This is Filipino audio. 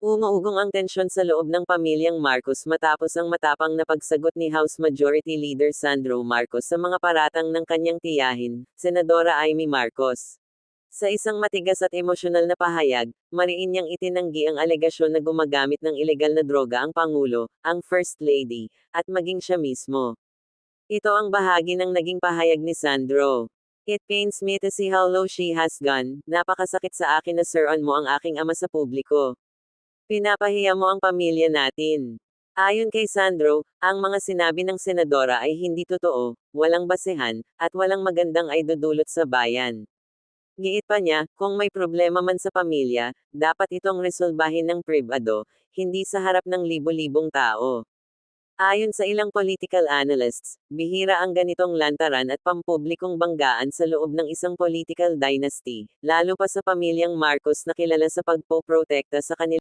Umuugong ang tensyon sa loob ng pamilyang Marcos matapos ang matapang na pagsagot ni House Majority Leader Sandro Marcos sa mga paratang ng kanyang tiyahin, Senadora Amy Marcos. Sa isang matigas at emosyonal na pahayag, mariin niyang itinanggi ang alegasyon na gumagamit ng ilegal na droga ang Pangulo, ang First Lady, at maging siya mismo. Ito ang bahagi ng naging pahayag ni Sandro. It pains me to see how low she has gone, napakasakit sa akin na sir-on mo ang aking ama sa publiko. Pinapahiya mo ang pamilya natin. Ayon kay Sandro, ang mga sinabi ng senadora ay hindi totoo, walang basehan, at walang magandang ay dudulot sa bayan. Giit pa niya, kung may problema man sa pamilya, dapat itong resolbahin ng pribado, hindi sa harap ng libo-libong tao. Ayon sa ilang political analysts, bihira ang ganitong lantaran at pampublikong banggaan sa loob ng isang political dynasty, lalo pa sa pamilyang Marcos na kilala sa pagpoprotekta sa kanila.